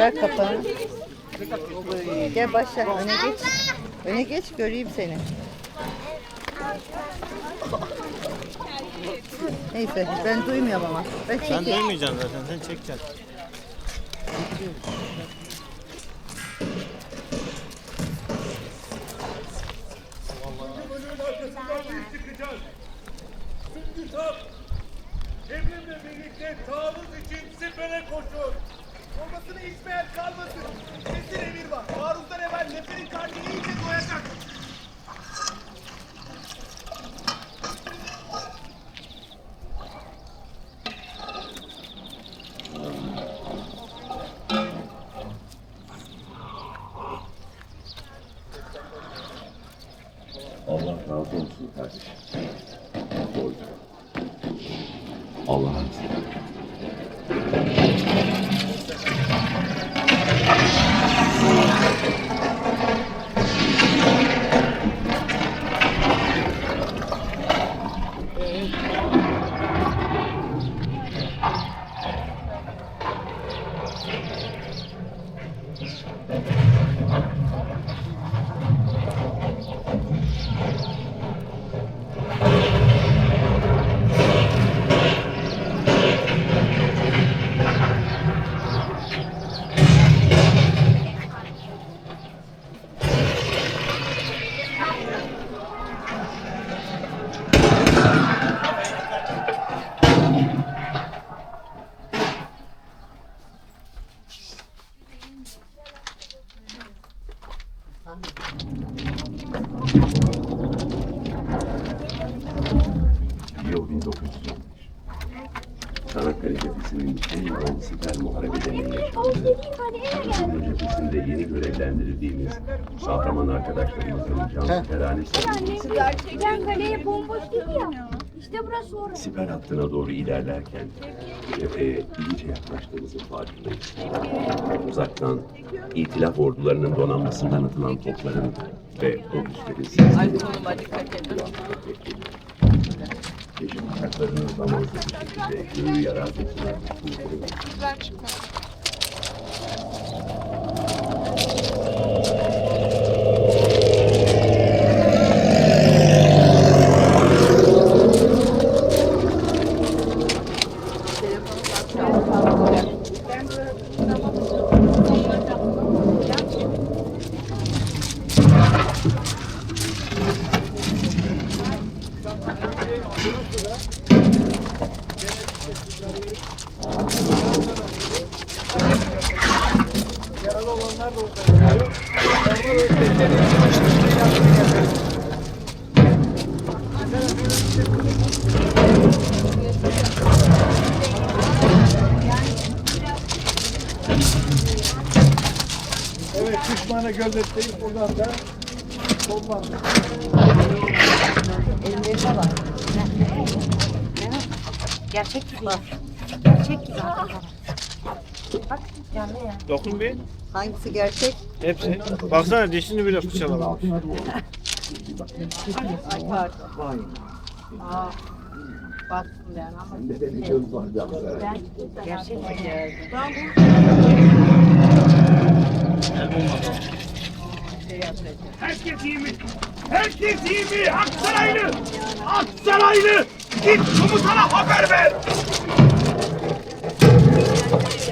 Ver kapağını. Gel başla. Öne geç. Öne geç göreyim seni. Neyse ben duymuyorum ama. Ben Sen çekeyim. duymayacaksın zaten. Sen çekeceksin. Şimdi tam emrimle birlikte taarruz için sipere koşun. Olmasını içmeyen kalmasın. Kesin emir var. Taarruzdan evvel neferin karnını iyice doyacak. Allah razı olsun kardeşim. Yeni görevlendirildiğimiz Kahraman arkadaşlarımızın savunması Gerçekten kaleye bomboş ya. İşte burası orası. siper hattına doğru ilerlerken cepheye iyice yaklaştığımızın farkındayız. Uzaktan itilaf ordularının donanmasından atılan topların ve obüslerin sesleri Keşif uçaklarının zamansız bir şekilde göğü Telefonu bakacağım. Ben böyle tamam. Evet düşmanı gözetleyip buradan da bomba. Ellerine bak. Gerçek gibi. Gerçek gibi. Bak canlı ya. Dokun bir. Hangisi gerçek? Hepsi. Baksana dişini bile fırçalamış. Ay pardon. Aa, baktım ben ama Gerçek gibi. Herkes iyi mi? Herkes iyi mi? Aksaraylı! Aksaraylı! Git komutana haber ver! Yapıyorum.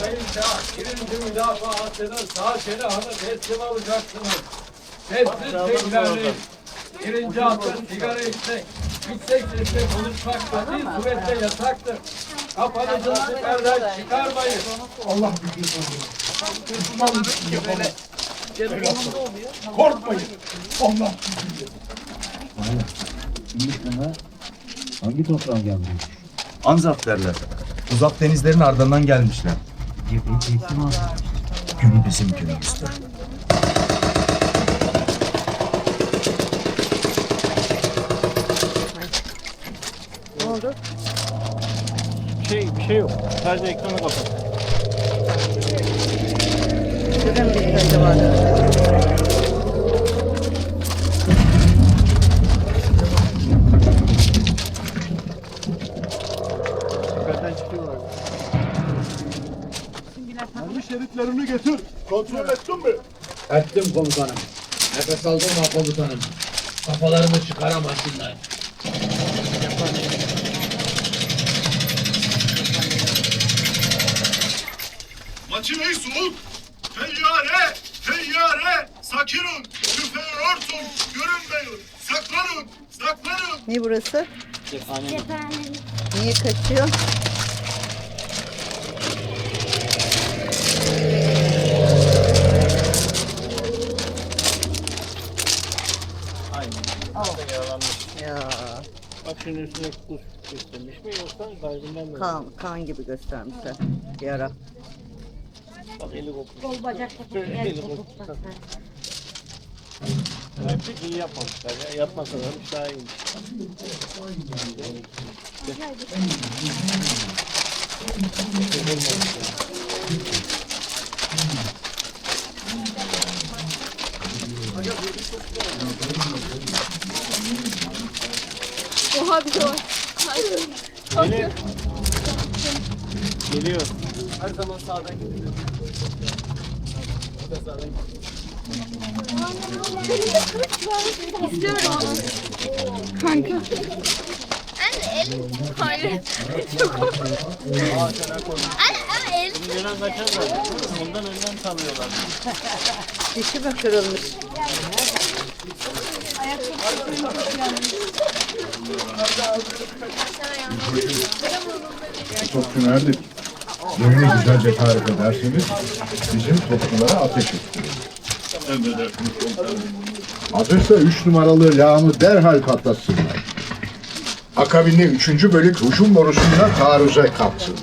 Sayın Şah, birinci müdafaa hattının sağ silahını teslim alacaksınız. Sessiz tekrar Birinci hatta sigara içmek, yüksek sesle konuşmak katil surette yasaktır. Kafanızı siperden çıkarmayın. Allah gücü Korkmayın. Allah Hangi toprağın geldi? Anzaf derler. Uzak denizlerin ardından gelmişler. Aldı. Günü bizim günümüzdür. Bir şey yok. Sadece ekranı kapat. Mı bir acaba? Yukarıdan çıkıyorlar. şeritlerini getir. Kontrol ettin mi? Ettim komutanım. Nefes aldırma komutanım. Kafalarını çıkaramasınlar. Makineyi soğut. Teyyare, teyyare. Sakinun, tüfeğörtün, görünmeyin. Saklanın, saklanın. Ne burası? Cephane. Niye kaçıyor? Aynen. Yaralanmış. Ya Bak üstüne kuş göstermiş mi yoksa mi? kan, kan gibi göstermişler. Yara. Bak eli kopmuş. Kol bacak yer eli kopuk bak. Demek ki iyi yapmamışlar ya. Yapmasalarmış daha iyiymiş. Oha bir de var. Geliyor. Geliyor. İstiyorum. Kanka. Anne el. Hayır. Çok Anne ama el. Önceden kaçarlar. Ondan önden tanıyorlar. Dişi mi kırılmış? Topçu nerede? Yerini güzelce tarif ederseniz bizim topçulara ateş ettirir. Hazırsa üç numaralı lağımı derhal patlatsınlar. Akabinde üçüncü bölük hücum borusunda taarruza kalksın.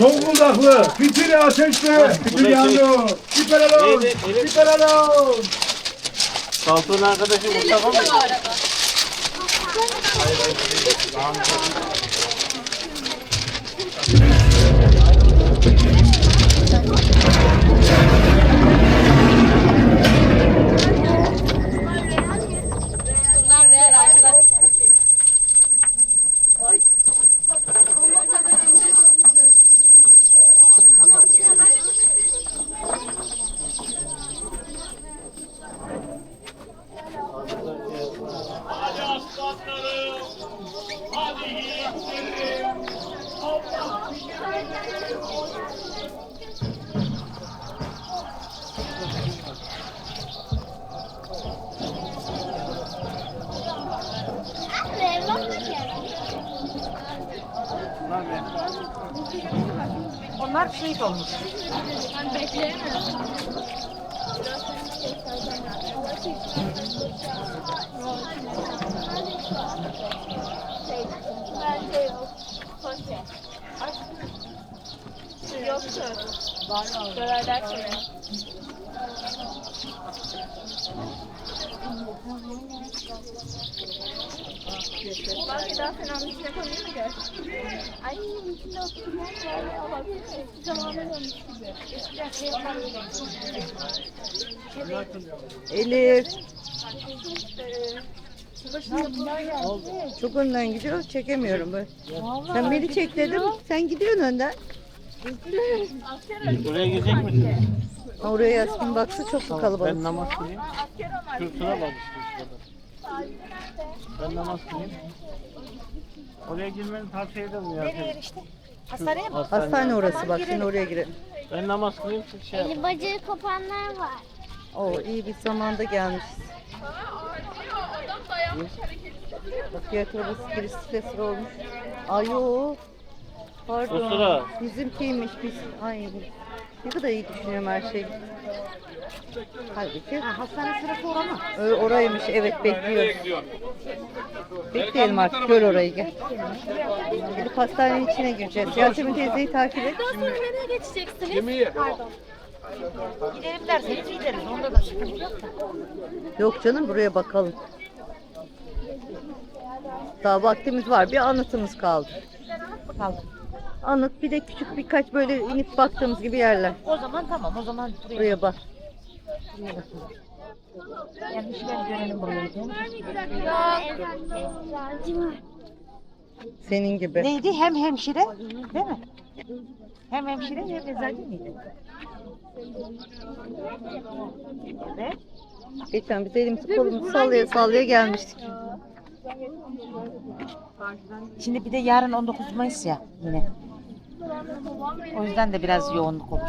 Zonguldaklı, fitili ateşle. Fitil yandı. Süper alon, Neydi? Elif. süper alon. Saltığın arkadaşı Mustafa mı? Bunlar Onlar şehit olmuş. Ben bekleyemem. Bence yok. Koşe. Yoktu. Var mı? Söylerler sonra. Bak daha fena bir şey konuyu mu gör? Ay içinde oturmak var ya bak eski zamana dönmüş gibi. Eskiden şey yapardım. Elif. Çok önden gidiyor. Çekemiyorum böyle. Sen beni çek dedim. Sen gidiyorsun önden. Buraya gidecek misin? Ha, Oraya Yasmin baksa çok mu kalabalık? Ben namaz kılayım. Şu sıra var işte şurada. Ben namaz kılayım. Oraya girmeni tavsiye ederim ya. Nereye işte? Hastaneye mi? Hastane orası bak. Şimdi oraya girelim. Ben namaz kılayım siz şey yapın. Eli bacağı kopanlar var. Oo iyi bir zamanda gelmişiz. Bak diğer tarafı birisi sıra olmuş. Ay yo. Pardon. O sıra. Bizimkiymiş biz. Ay. Ne kadar iyi düşünüyorum her şeyi. Halbuki Ha, hastane sırası orada mı? Ö- oraymış evet bekliyoruz. Bekleyelim artık gör orayı gel. Gidip hastanenin içine gireceğiz. Yasemin teyzeyi takip et. Daha sonra nereye geçeceksiniz? Pardon. Gidelim derseniz gideriz. Onda da sıkıntı yok da. Yok canım buraya bakalım. Daha vaktimiz var. Bir anıtımız kaldı. Kaldı. Anıt bir de küçük birkaç böyle inip baktığımız gibi yerler. O zaman tamam. O zaman buraya, Buraya bak. buraya bakalım. Gelmişken görelim burayı. Senin gibi. Neydi? Hem hemşire değil mi? Hem hemşire hem eczacı mıydı? Evet. Geçen biz elimizi kolumuzu sallaya sallaya gelmiştik. Şimdi bir de yarın 19 Mayıs ya yine. O yüzden de biraz yoğunluk olur.